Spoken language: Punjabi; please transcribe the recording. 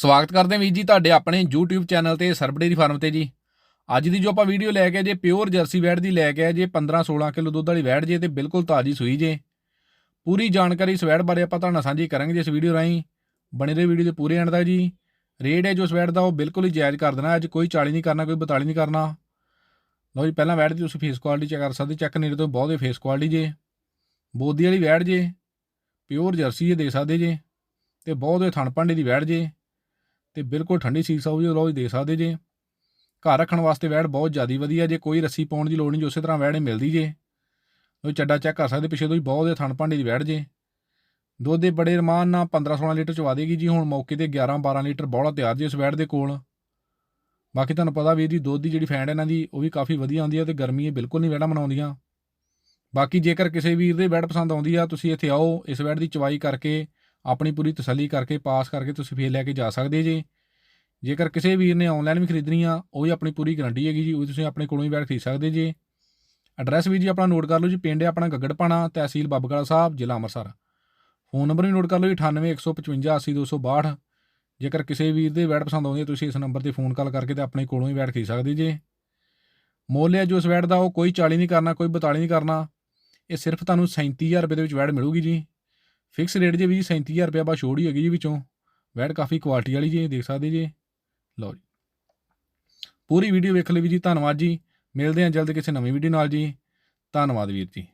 ਸਵਾਗਤ ਕਰਦੇ ਹਾਂ ਵੀਰ ਜੀ ਤੁਹਾਡੇ ਆਪਣੇ YouTube ਚੈਨਲ ਤੇ ਸਰਬਡੇਰੀ ਫਾਰਮ ਤੇ ਜੀ। ਅੱਜ ਦੀ ਜੋ ਆਪਾਂ ਵੀਡੀਓ ਲੈ ਕੇ ਆਏ ਜੇ ਪਿਓਰ ਜਰਸੀ ਵੈੜ ਦੀ ਲੈ ਕੇ ਆ ਜੇ 15 16 ਕਿਲੋ ਦੁੱਧ ਵਾਲੀ ਵੈੜ ਜੇ ਤੇ ਬਿਲਕੁਲ ਤਾਜ਼ੀ ਸੂਈ ਜੇ। ਪੂਰੀ ਜਾਣਕਾਰੀ ਇਸ ਵੈੜ ਬਾਰੇ ਆਪਾਂ ਤੁਹਾਡੇ ਨਾਲ ਸਾਂਝੀ ਕਰਾਂਗੇ ਇਸ ਵੀਡੀਓ ਰਾਹੀਂ। ਬਣੇ ਰਹੋ ਵੀਡੀਓ ਦੇ ਪੂਰੇ ਐਂਡ ਤੱਕ ਜੀ। ਰੇਟ ਹੈ ਜੋ ਇਸ ਵੈੜ ਦਾ ਉਹ ਬਿਲਕੁਲ ਹੀ ਜਾਇਜ਼ ਕਰ ਦੇਣਾ। ਅੱਜ ਕੋਈ 40 ਨਹੀਂ ਕਰਨਾ, ਕੋਈ 42 ਨਹੀਂ ਕਰਨਾ। ਲਓ ਜੀ, ਪਹਿਲਾਂ ਵੈੜ ਦੀ ਤੁਸੀਂ ਫੇਸ ਕੁਆਲਿਟੀ ਚੈੱਕ ਕਰ ਸਕਦੇ ਚੈੱਕ ਨੇੜੇ ਤੋਂ ਬਹੁਤ ਹੀ ਫੇਸ ਕੁਆਲਿਟੀ ਜੇ। ਬੋਦੀ ਵਾਲੀ ਵੈੜ ਜੇ, ਪਿਓਰ ਜਰਸੀ ਜੇ ਦੇ ਸਕਦੇ ਜੇ। ਤੇ ਬਹੁਤ ਹੀ ਥਣ ਭਾਂਡੇ ਦੀ ਵੈੜ ਜੇ। ਤੇ ਬਿਲਕੁਲ ਠੰਡੀ ਸੀਖ ਆਉ ਜੀ ਲਓ ਜੀ ਦੇ ਸਕਦੇ ਜੇ। ਘਰ ਰੱਖਣ ਵਾਸਤੇ ਵੈੜ ਬਹੁਤ ਜ਼ਿਆਦਾ ਵਧੀਆ ਜੇ, ਕੋਈ ਰੱਸੀ ਪਾਉਣ ਦੀ ਲੋੜ ਨਹੀਂ, ਉਸੇ ਤਰ੍ਹਾਂ ਵੈੜ ਇਹ ਮਿਲਦੀ ਜੇ। ਉਹ ਚੱਡਾ ਚੈੱਕ ਕਰ ਸਕਦੇ, ਪਿੱਛੇ ਤੋਂ ਹੀ ਬਹੁਤ ਹੀ ਥਣ ਭਾਂਡੇ ਦੀ ਵੈੜ ਜੇ। ਦੁੱਧ ਦੇ ਬੜੇ ਰਮਾਨ ਨਾਲ 15 16 ਲੀਟਰ ਚਵਾ ਦੇਗੀ ਜੀ, ਹੁਣ ਮੌਕੇ ਤੇ 11 12 ਲੀਟਰ ਬੋਲਾ ਤਿਆਰ ਜੀ ਇਸ ਵੈੜ ਦੇ ਕੋਲ। ਬਾਕੀ ਤੁਹਾਨੂੰ ਪਤਾ ਵੀ ਇਹਦੀ ਦੁੱਧ ਦੀ ਜਿਹੜੀ ਫੈਂਡ ਇਹਨਾਂ ਦੀ, ਉਹ ਵੀ ਕਾਫੀ ਵਧੀਆ ਆਉਂਦੀ ਹੈ ਤੇ ਗਰਮੀ ਇਹ ਬਿਲਕੁਲ ਨਹੀਂ ਵੈੜਾ ਮਨਾਉਂਦੀਆਂ। ਬਾਕੀ ਜੇਕਰ ਕਿਸੇ ਵੀਰ ਦੇ ਵੈੜ ਪਸੰਦ ਆਉਂਦੀ ਆ, ਤੁਸੀਂ ਇੱਥੇ ਆਓ, ਇਸ ਵੈੜ ਦੀ ਚਵਾਈ ਕਰਕੇ ਆਪਣੀ ਪੂਰੀ ਤਸੱਲੀ ਕਰਕੇ, ਪਾਸ ਕਰਕੇ ਤੁਸੀਂ ਫੇਰ ਲੈ ਕੇ ਜਾ ਸਕਦੇ ਜੇ। ਜੇਕਰ ਕਿਸੇ ਵੀਰ ਨੇ ਆਨਲਾਈਨ ਵੀ ਖਰੀਦਣੀ ਆ, ਉਹ ਵੀ ਆਪਣੀ ਪੂਰੀ ਗਾਰੰਟੀ ਹੈਗੀ ਜੀ, ਉਹ ਤੁਸੀਂ ਆਪਣੇ ਕੋਲੋਂ ਹੀ ਵੈੜ ਖਰੀਦ ਸਕਦੇ ਜੇ। ਐਡਰੈਸ ਵੀ ਜੀ ਆਪਣਾ ਨੋਟ ਕਰ ਲਓ ਜੀ, ਪਿੰਡ ਹੈ ਆਪਣਾ ਗੱਗੜਪਾਣਾ, ਤਹਿਸੀਲ ਬਾਬਗੜਾ ਸਾਹਿਬ, ਜ਼ਿਲ੍ਹਾ ਅੰਮ੍ਰਿਤਸਰ। ਫੋਨ ਨੰਬਰ ਵੀ ਨੋਟ ਕਰ ਲਓ ਜੀ 9815 80262 ਜੇਕਰ ਕਿਸੇ ਵੀਰ ਦੇ ਵੈਡ ਪਸੰਦ ਆਉਂਦੀ ਹੈ ਤੁਸੀਂ ਇਸ ਨੰਬਰ ਤੇ ਫੋਨ ਕਾਲ ਕਰਕੇ ਤੇ ਆਪਣੇ ਕੋਲੋਂ ਹੀ ਵੈਡ ਖਰੀਦ ਸਕਦੇ ਜੇ। ਮੁੱਲ ਹੈ ਜੋ ਇਸ ਵੈਡ ਦਾ, ਉਹ ਕੋਈ 40 ਨਹੀਂ ਕਰਨਾ, ਕੋਈ 42 ਨਹੀਂ ਕਰਨਾ। ਇਹ ਸਿਰਫ ਤੁਹਾਨੂੰ 37000 ਰੁਪਏ ਦੇ ਵਿੱਚ ਵੈਡ ਮਿਲੂਗੀ ਜੀ। ਫਿਕਸ ਰੇਟ ਜੇ ਵੀ ਜੀ 37000 ਰੁਪਏ ਬਾ ਛੋੜ ਹੀ ਹੈਗੀ ਜੀ ਵਿੱਚੋਂ। ਵੈਡ ਕਾਫੀ ਕੁਆਲਿਟੀ ਵਾਲੀ ਜੀ ਦੇਖ ਸਕਦੇ ਜੀ। ਲਓ ਜੀ। ਪੂਰੀ ਵੀਡੀਓ ਵੇਖ ਲਈ ਵੀ ਜੀ, ਧੰਨਵਾਦ ਜੀ। ਮਿਲਦੇ ਹਾਂ ਜਲਦ ਕਿਸੇ ਨਵੀਂ ਵੀਡੀਓ ਨਾਲ ਜੀ। ਧੰਨਵਾਦ ਵੀਰ ਜੀ।